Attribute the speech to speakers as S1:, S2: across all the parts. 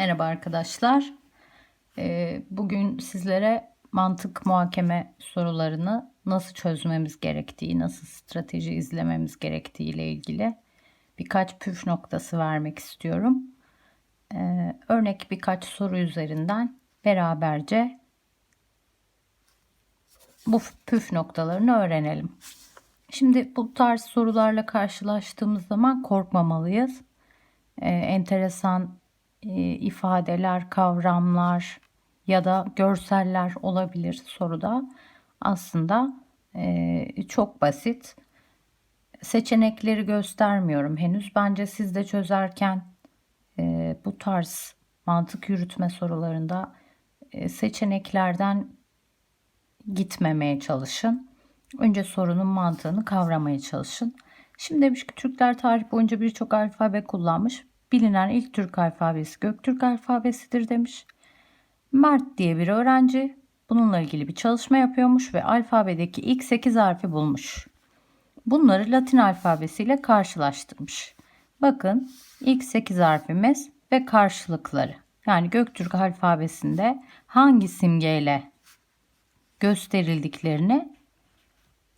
S1: Merhaba arkadaşlar. Ee, Bugün sizlere mantık muhakeme sorularını nasıl çözmemiz gerektiği, nasıl strateji izlememiz gerektiği ile ilgili birkaç püf noktası vermek istiyorum. Ee, Örnek birkaç soru üzerinden beraberce bu püf noktalarını öğrenelim. Şimdi bu tarz sorularla karşılaştığımız zaman korkmamalıyız. Ee, enteresan ifadeler, kavramlar ya da görseller olabilir soruda. Aslında e, çok basit. Seçenekleri göstermiyorum henüz. Bence siz de çözerken e, bu tarz mantık yürütme sorularında e, seçeneklerden gitmemeye çalışın. Önce sorunun mantığını kavramaya çalışın. Şimdi demiş ki Türkler tarih boyunca birçok alfabe kullanmış. Bilinen ilk Türk alfabesi Göktürk alfabesidir demiş. Mert diye bir öğrenci bununla ilgili bir çalışma yapıyormuş ve alfabedeki ilk 8 harfi bulmuş. Bunları Latin alfabesiyle karşılaştırmış. Bakın ilk 8 harfimiz ve karşılıkları. Yani Göktürk alfabesinde hangi simgeyle gösterildiklerini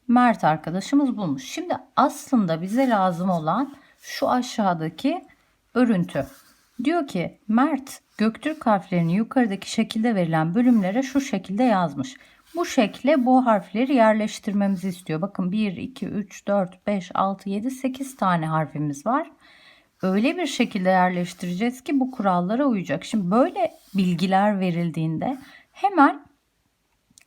S1: Mert arkadaşımız bulmuş. Şimdi aslında bize lazım olan şu aşağıdaki örüntü. Diyor ki Mert Göktürk harflerini yukarıdaki şekilde verilen bölümlere şu şekilde yazmış. Bu şekle bu harfleri yerleştirmemizi istiyor. Bakın 1, 2, 3, 4, 5, 6, 7, 8 tane harfimiz var. Öyle bir şekilde yerleştireceğiz ki bu kurallara uyacak. Şimdi böyle bilgiler verildiğinde hemen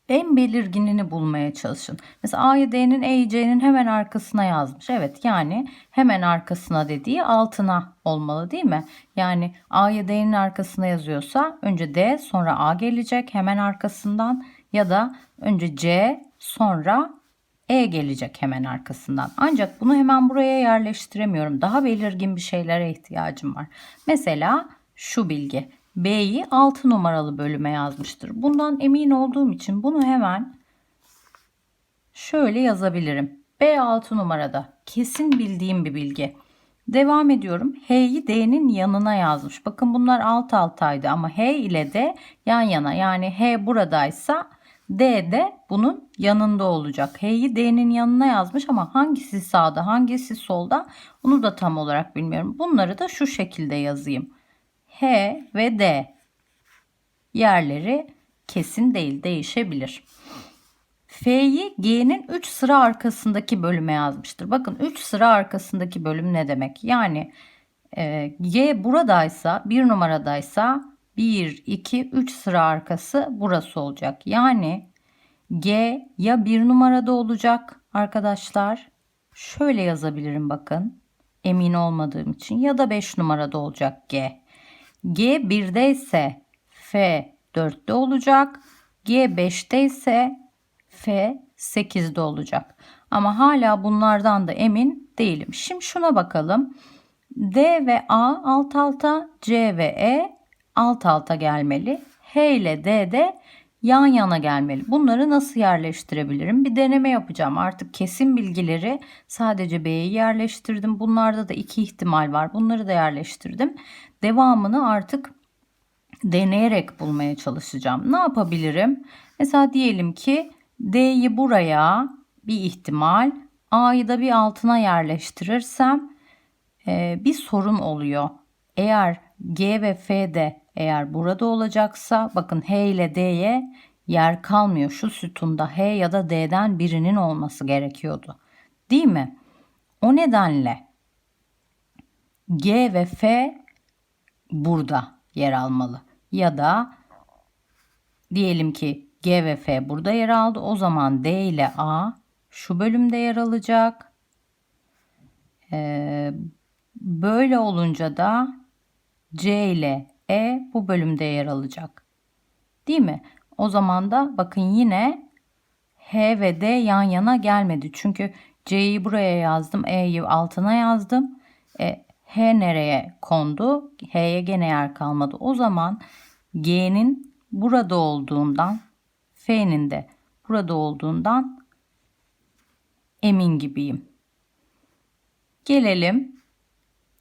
S1: en belirginini bulmaya çalışın. Mesela A'yı D'nin E'yi C'nin hemen arkasına yazmış. Evet yani hemen arkasına dediği altına olmalı değil mi? Yani A'yı D'nin arkasına yazıyorsa önce D sonra A gelecek hemen arkasından ya da önce C sonra E gelecek hemen arkasından. Ancak bunu hemen buraya yerleştiremiyorum. Daha belirgin bir şeylere ihtiyacım var. Mesela şu bilgi. B'yi 6 numaralı bölüme yazmıştır. Bundan emin olduğum için bunu hemen şöyle yazabilirim. B 6 numarada. Kesin bildiğim bir bilgi. Devam ediyorum. H'yi D'nin yanına yazmış. Bakın bunlar alt altaydı ama H ile D yan yana. Yani H buradaysa D de bunun yanında olacak. H'yi D'nin yanına yazmış ama hangisi sağda hangisi solda onu da tam olarak bilmiyorum. Bunları da şu şekilde yazayım. H ve D yerleri kesin değil değişebilir. F'yi G'nin 3 sıra arkasındaki bölüme yazmıştır. Bakın 3 sıra arkasındaki bölüm ne demek? Yani e, G buradaysa bir numaradaysa 1, 2, 3 sıra arkası burası olacak. Yani G ya bir numarada olacak arkadaşlar. Şöyle yazabilirim bakın. Emin olmadığım için ya da 5 numarada olacak G. G 1'de ise F 4'te olacak. G 5'te ise F 8'de olacak. Ama hala bunlardan da emin değilim. Şimdi şuna bakalım. D ve A alt alta, C ve E alt alta gelmeli. H ile D de yan yana gelmeli. Bunları nasıl yerleştirebilirim? Bir deneme yapacağım. Artık kesin bilgileri sadece B'yi yerleştirdim. Bunlarda da iki ihtimal var. Bunları da yerleştirdim. Devamını artık deneyerek bulmaya çalışacağım. Ne yapabilirim? Mesela diyelim ki D'yi buraya bir ihtimal, A'yı da bir altına yerleştirirsem bir sorun oluyor. Eğer G ve F de eğer burada olacaksa bakın H ile D'ye yer kalmıyor. Şu sütunda H ya da D'den birinin olması gerekiyordu. Değil mi? O nedenle G ve F burada yer almalı. Ya da diyelim ki G ve F burada yer aldı. O zaman D ile A şu bölümde yer alacak. Ee, böyle olunca da C ile E bu bölümde yer alacak. Değil mi? O zaman da bakın yine H ve D yan yana gelmedi. Çünkü C'yi buraya yazdım. E'yi altına yazdım. E, H nereye kondu? H'ye gene yer kalmadı. O zaman G'nin burada olduğundan F'nin de burada olduğundan emin gibiyim. Gelelim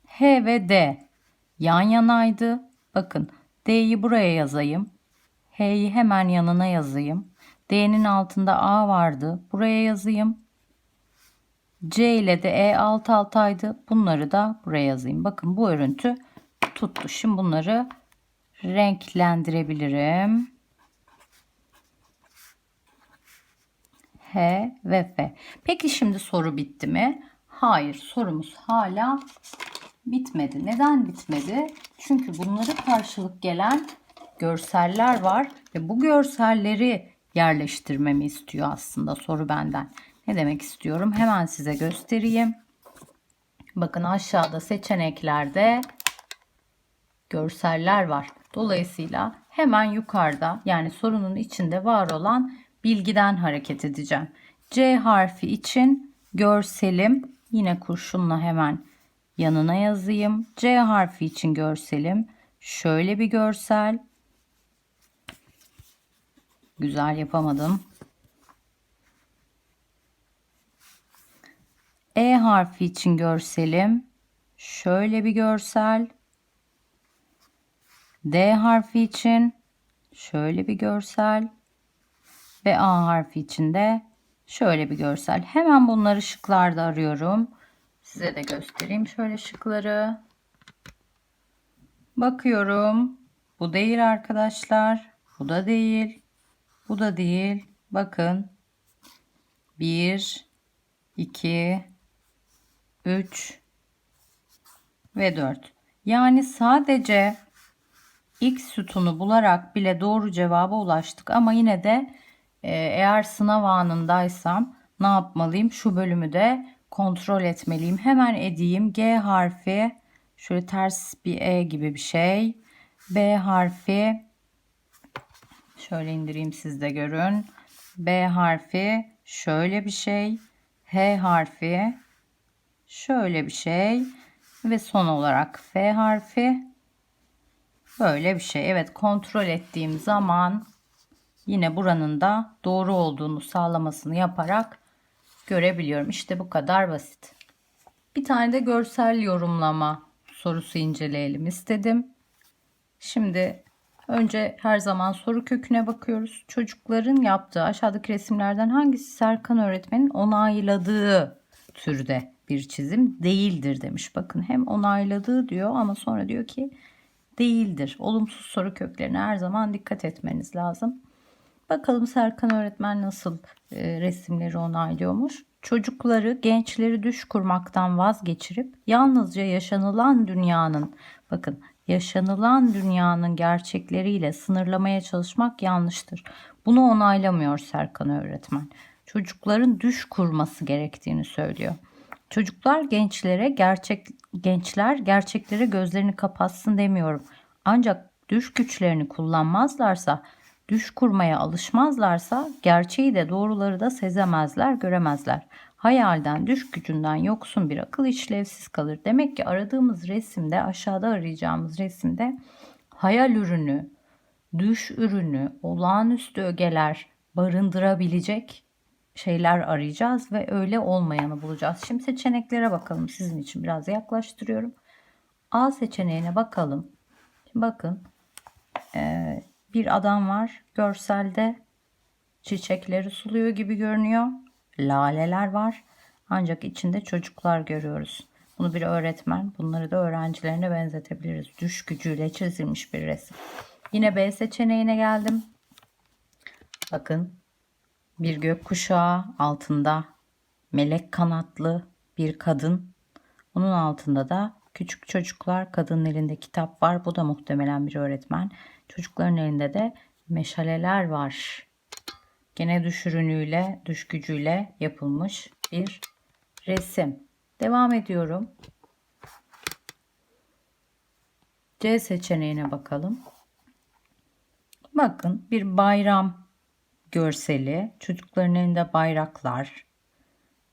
S1: H ve D yan yanaydı. Bakın D'yi buraya yazayım. H'yi hemen yanına yazayım. D'nin altında A vardı. Buraya yazayım. C ile de E alt altaydı. Bunları da buraya yazayım. Bakın bu örüntü tuttu. Şimdi bunları renklendirebilirim. H ve F. Peki şimdi soru bitti mi? Hayır sorumuz hala bitmedi. Neden bitmedi? Çünkü bunlara karşılık gelen görseller var ve bu görselleri yerleştirmemi istiyor aslında soru benden. Ne demek istiyorum? Hemen size göstereyim. Bakın aşağıda seçeneklerde görseller var. Dolayısıyla hemen yukarıda yani sorunun içinde var olan bilgiden hareket edeceğim. C harfi için görselim yine kurşunla hemen yanına yazayım. C harfi için görselim. Şöyle bir görsel. Güzel yapamadım. E harfi için görselim. Şöyle bir görsel. D harfi için şöyle bir görsel ve A harfi için de şöyle bir görsel. Hemen bunları şıklarda arıyorum. Size de göstereyim şöyle şıkları. Bakıyorum. Bu değil arkadaşlar. Bu da değil. Bu da değil. Bakın. 1 2 3 ve 4. Yani sadece X sütunu bularak bile doğru cevaba ulaştık ama yine de e, eğer sınav anındaysam ne yapmalıyım? Şu bölümü de kontrol etmeliyim. Hemen edeyim. G harfi şöyle ters bir E gibi bir şey. B harfi şöyle indireyim siz de görün. B harfi şöyle bir şey. H harfi şöyle bir şey ve son olarak F harfi böyle bir şey. Evet kontrol ettiğim zaman yine buranın da doğru olduğunu sağlamasını yaparak görebiliyorum. İşte bu kadar basit. Bir tane de görsel yorumlama sorusu inceleyelim istedim. Şimdi önce her zaman soru köküne bakıyoruz. Çocukların yaptığı aşağıdaki resimlerden hangisi Serkan öğretmenin onayladığı türde bir çizim değildir demiş. Bakın hem onayladığı diyor ama sonra diyor ki değildir. Olumsuz soru köklerine her zaman dikkat etmeniz lazım. Bakalım Serkan öğretmen nasıl e, resimleri onaylıyormuş. Çocukları, gençleri düş kurmaktan vazgeçirip yalnızca yaşanılan dünyanın, bakın yaşanılan dünyanın gerçekleriyle sınırlamaya çalışmak yanlıştır. Bunu onaylamıyor Serkan öğretmen. Çocukların düş kurması gerektiğini söylüyor. Çocuklar gençlere gerçek gençler gerçeklere gözlerini kapatsın demiyorum. Ancak düş güçlerini kullanmazlarsa, düş kurmaya alışmazlarsa gerçeği de doğruları da sezemezler, göremezler. Hayalden, düş gücünden yoksun bir akıl işlevsiz kalır. Demek ki aradığımız resimde, aşağıda arayacağımız resimde hayal ürünü, düş ürünü, olağanüstü ögeler barındırabilecek şeyler arayacağız ve öyle olmayanı bulacağız. Şimdi seçeneklere bakalım. Sizin için biraz yaklaştırıyorum. A seçeneğine bakalım. Şimdi bakın ee, bir adam var görselde çiçekleri suluyor gibi görünüyor. Laleler var. Ancak içinde çocuklar görüyoruz. Bunu bir öğretmen, bunları da öğrencilerine benzetebiliriz. Düş gücüyle çizilmiş bir resim. Yine B seçeneğine geldim. Bakın bir gökkuşağı altında melek kanatlı bir kadın. Onun altında da küçük çocuklar, kadının elinde kitap var. Bu da muhtemelen bir öğretmen. Çocukların elinde de meşaleler var. Gene düş ürünüyle, düş gücüyle yapılmış bir resim. Devam ediyorum. C seçeneğine bakalım. Bakın bir bayram görseli. Çocukların elinde bayraklar.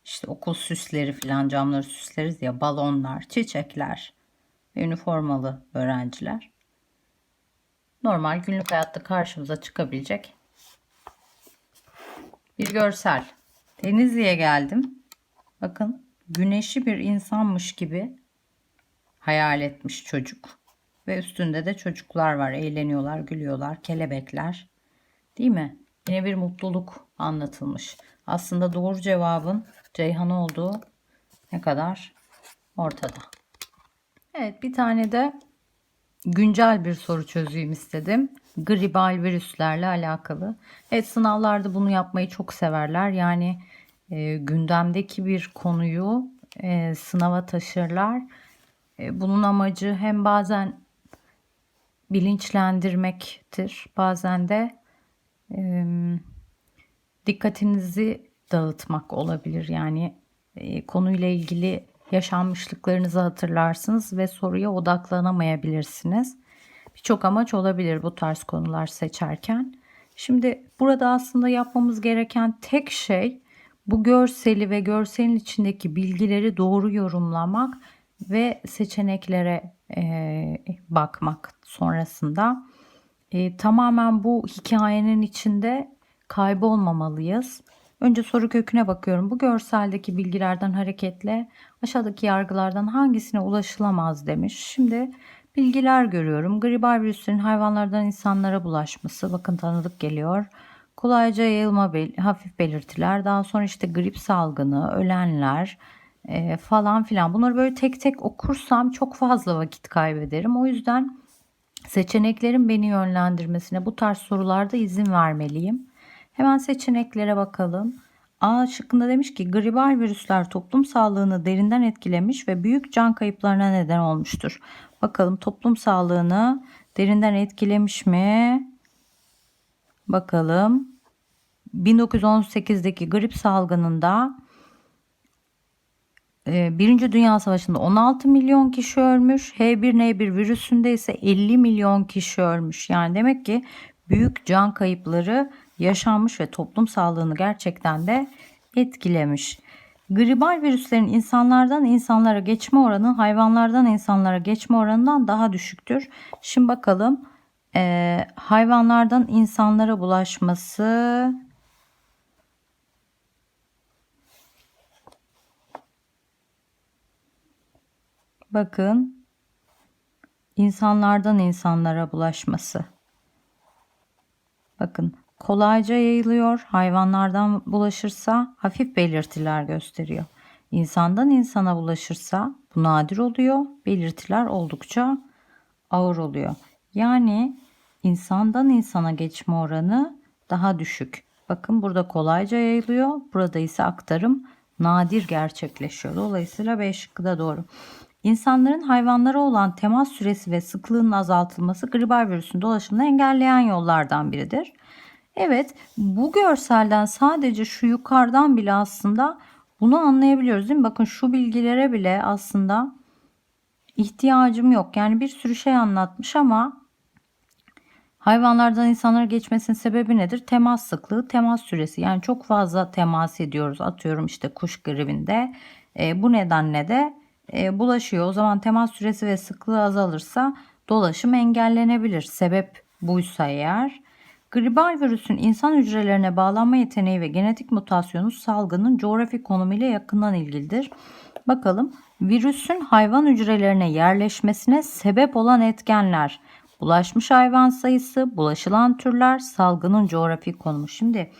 S1: işte okul süsleri falan camları süsleriz ya balonlar, çiçekler üniformalı öğrenciler. Normal günlük hayatta karşımıza çıkabilecek bir görsel. Denizli'ye geldim. Bakın güneşi bir insanmış gibi hayal etmiş çocuk. ve üstünde de çocuklar var. Eğleniyorlar, gülüyorlar, kelebekler. Değil mi? Yine bir mutluluk anlatılmış. Aslında doğru cevabın Ceyhan olduğu ne kadar ortada. Evet bir tane de güncel bir soru çözeyim istedim. Gribal virüslerle alakalı. Evet sınavlarda bunu yapmayı çok severler. Yani e, gündemdeki bir konuyu e, sınava taşırlar. E, bunun amacı hem bazen bilinçlendirmektir, bazen de e, dikkatinizi dağıtmak olabilir. Yani e, konuyla ilgili yaşanmışlıklarınızı hatırlarsınız ve soruya odaklanamayabilirsiniz. Birçok amaç olabilir bu tarz konular seçerken. Şimdi burada aslında yapmamız gereken tek şey bu görseli ve görselin içindeki bilgileri doğru yorumlamak ve seçeneklere e, bakmak sonrasında. E, tamamen bu hikayenin içinde kaybolmamalıyız. Önce soru köküne bakıyorum. Bu görseldeki bilgilerden hareketle aşağıdaki yargılardan hangisine ulaşılamaz demiş. Şimdi bilgiler görüyorum. Gribal virüslerin hayvanlardan insanlara bulaşması. Bakın tanıdık geliyor. Kolayca yayılma bel hafif belirtiler. Daha sonra işte grip salgını, ölenler e, falan filan. Bunları böyle tek tek okursam çok fazla vakit kaybederim. O yüzden seçeneklerin beni yönlendirmesine bu tarz sorularda izin vermeliyim. Hemen seçeneklere bakalım. A şıkkında demiş ki gribal virüsler toplum sağlığını derinden etkilemiş ve büyük can kayıplarına neden olmuştur. Bakalım toplum sağlığını derinden etkilemiş mi? Bakalım. 1918'deki grip salgınında e, Birinci Dünya Savaşı'nda 16 milyon kişi ölmüş. H1N1 virüsünde ise 50 milyon kişi ölmüş. Yani demek ki büyük can kayıpları yaşanmış ve toplum sağlığını gerçekten de etkilemiş. Gribal virüslerin insanlardan insanlara geçme oranı hayvanlardan insanlara geçme oranından daha düşüktür. Şimdi bakalım e, hayvanlardan insanlara bulaşması bakın insanlardan insanlara bulaşması. Bakın kolayca yayılıyor. Hayvanlardan bulaşırsa hafif belirtiler gösteriyor. İnsandan insana bulaşırsa bu nadir oluyor. Belirtiler oldukça ağır oluyor. Yani insandan insana geçme oranı daha düşük. Bakın burada kolayca yayılıyor. Burada ise aktarım nadir gerçekleşiyor. Dolayısıyla B şıkkı da doğru. İnsanların hayvanlara olan temas süresi ve sıklığının azaltılması gribal virüsün dolaşımını engelleyen yollardan biridir. Evet bu görselden sadece şu yukarıdan bile aslında bunu anlayabiliyoruz değil mi? Bakın şu bilgilere bile aslında ihtiyacım yok. Yani bir sürü şey anlatmış ama hayvanlardan insanlara geçmesinin sebebi nedir? Temas sıklığı, temas süresi. Yani çok fazla temas ediyoruz. Atıyorum işte kuş gribinde. E, bu nedenle de e, bulaşıyor. O zaman temas süresi ve sıklığı azalırsa dolaşım engellenebilir. Sebep buysa eğer. Gribal virüsün insan hücrelerine bağlanma yeteneği ve genetik mutasyonu salgının coğrafi konumuyla yakından ilgilidir. Bakalım virüsün hayvan hücrelerine yerleşmesine sebep olan etkenler. Bulaşmış hayvan sayısı, bulaşılan türler, salgının coğrafi konumu. Şimdi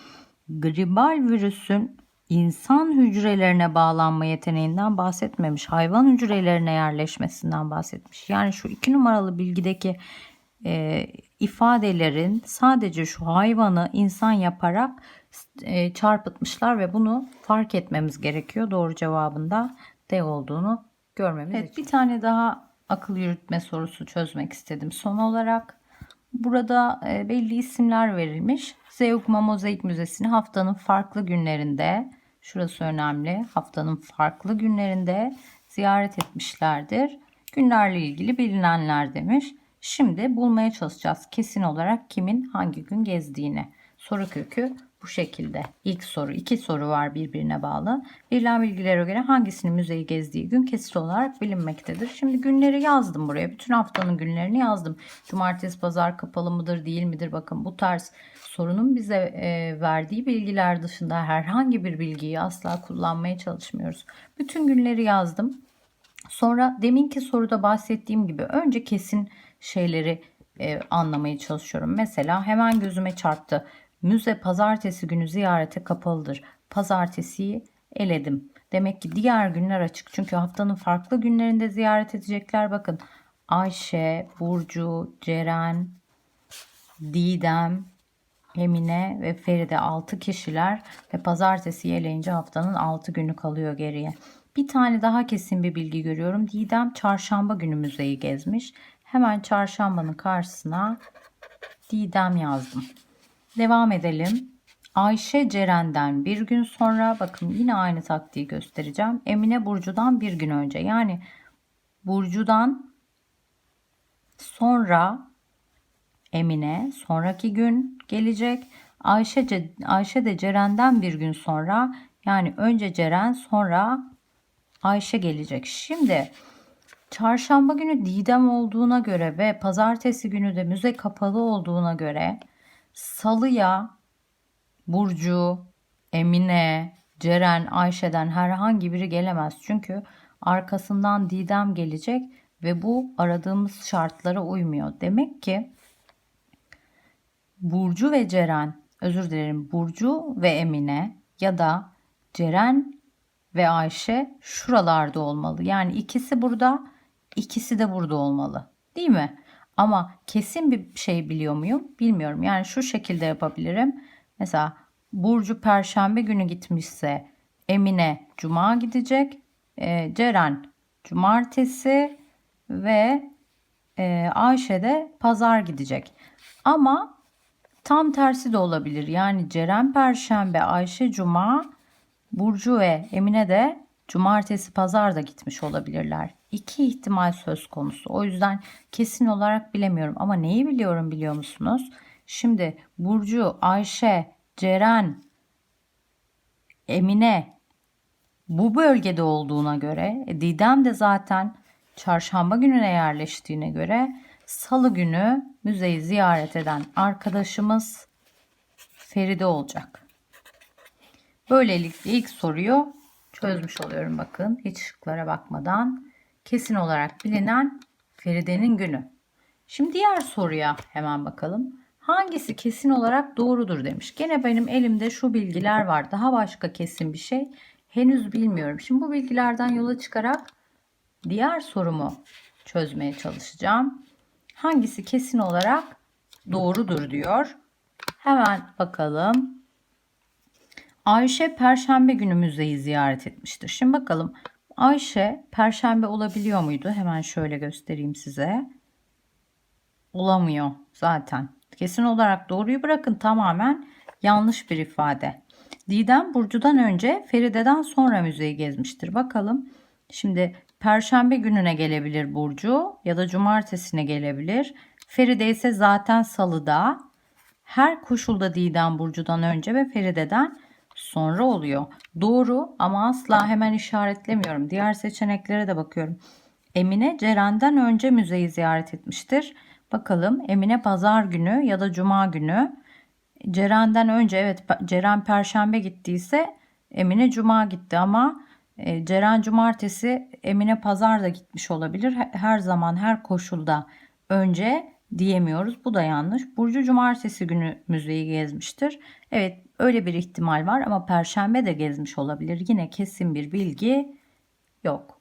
S1: gribal virüsün insan hücrelerine bağlanma yeteneğinden bahsetmemiş. Hayvan hücrelerine yerleşmesinden bahsetmiş. Yani şu iki numaralı bilgideki e, ifadelerin sadece şu hayvanı insan yaparak e, çarpıtmışlar ve bunu fark etmemiz gerekiyor. Doğru cevabında D olduğunu görmemiz evet, için. Bir tane daha akıl yürütme sorusu çözmek istedim son olarak. Burada e, belli isimler verilmiş. Zeugma Mozaik Müzesi'ni haftanın farklı günlerinde, şurası önemli, haftanın farklı günlerinde ziyaret etmişlerdir. Günlerle ilgili bilinenler demiş. Şimdi bulmaya çalışacağız kesin olarak kimin hangi gün gezdiğini. Soru kökü bu şekilde. İlk soru, iki soru var birbirine bağlı. Verilen bilgilere göre hangisinin müzeyi gezdiği gün kesin olarak bilinmektedir. Şimdi günleri yazdım buraya. Bütün haftanın günlerini yazdım. Cumartesi, pazar kapalı mıdır, değil midir? Bakın bu tarz sorunun bize e, verdiği bilgiler dışında herhangi bir bilgiyi asla kullanmaya çalışmıyoruz. Bütün günleri yazdım. Sonra deminki soruda bahsettiğim gibi önce kesin şeyleri e, anlamaya çalışıyorum. Mesela hemen gözüme çarptı. Müze pazartesi günü ziyarete kapalıdır. Pazartesiyi eledim. Demek ki diğer günler açık. Çünkü haftanın farklı günlerinde ziyaret edecekler. Bakın Ayşe, Burcu, Ceren, Didem, Emine ve Feride 6 kişiler ve pazartesi eleyince haftanın 6 günü kalıyor geriye. Bir tane daha kesin bir bilgi görüyorum. Didem çarşamba günü müzeyi gezmiş. Hemen çarşambanın karşısına Didem yazdım. Devam edelim. Ayşe Ceren'den bir gün sonra bakın yine aynı taktiği göstereceğim. Emine Burcu'dan bir gün önce yani Burcu'dan sonra Emine sonraki gün gelecek. Ayşe, Ayşe de Ceren'den bir gün sonra yani önce Ceren sonra Ayşe gelecek. Şimdi çarşamba günü Didem olduğuna göre ve pazartesi günü de müze kapalı olduğuna göre salıya Burcu, Emine, Ceren, Ayşe'den herhangi biri gelemez. Çünkü arkasından Didem gelecek ve bu aradığımız şartlara uymuyor. Demek ki Burcu ve Ceren, özür dilerim Burcu ve Emine ya da Ceren ve Ayşe şuralarda olmalı. Yani ikisi burada, ikisi de burada olmalı. Değil mi? Ama kesin bir şey biliyor muyum? Bilmiyorum. Yani şu şekilde yapabilirim. Mesela Burcu Perşembe günü gitmişse Emine Cuma gidecek. e, Ceren Cumartesi ve e, Ayşe de Pazar gidecek. Ama tam tersi de olabilir. Yani Ceren Perşembe, Ayşe Cuma, Burcu ve Emine de Cumartesi Pazar da gitmiş olabilirler. İki ihtimal söz konusu. O yüzden kesin olarak bilemiyorum. Ama neyi biliyorum biliyor musunuz? Şimdi Burcu, Ayşe, Ceren, Emine bu bölgede olduğuna göre e, Didem de zaten çarşamba gününe yerleştiğine göre salı günü müzeyi ziyaret eden arkadaşımız Feride olacak. Böylelikle ilk soruyu çözmüş oluyorum bakın. Hiç şıklara bakmadan. Kesin olarak bilinen Feride'nin günü. Şimdi diğer soruya hemen bakalım. Hangisi kesin olarak doğrudur demiş. Gene benim elimde şu bilgiler var. Daha başka kesin bir şey henüz bilmiyorum. Şimdi bu bilgilerden yola çıkarak diğer sorumu çözmeye çalışacağım. Hangisi kesin olarak doğrudur diyor. Hemen bakalım. Ayşe Perşembe günü müzeyi ziyaret etmiştir. Şimdi bakalım Ayşe Perşembe olabiliyor muydu? Hemen şöyle göstereyim size. Olamıyor zaten. Kesin olarak doğruyu bırakın tamamen yanlış bir ifade. Didem Burcu'dan önce Feride'den sonra müzeyi gezmiştir. Bakalım şimdi Perşembe gününe gelebilir Burcu ya da Cumartesine gelebilir. Feride ise zaten Salı'da. Her koşulda Didem Burcu'dan önce ve Feride'den sonra oluyor. Doğru ama asla hemen işaretlemiyorum. Diğer seçeneklere de bakıyorum. Emine Ceren'den önce müzeyi ziyaret etmiştir. Bakalım Emine pazar günü ya da cuma günü. Ceren'den önce evet Ceren perşembe gittiyse Emine cuma gitti ama e, Ceren cumartesi Emine pazar da gitmiş olabilir. Her zaman her koşulda önce diyemiyoruz. Bu da yanlış. Burcu cumartesi günü müzeyi gezmiştir. Evet öyle bir ihtimal var ama perşembe de gezmiş olabilir. Yine kesin bir bilgi yok.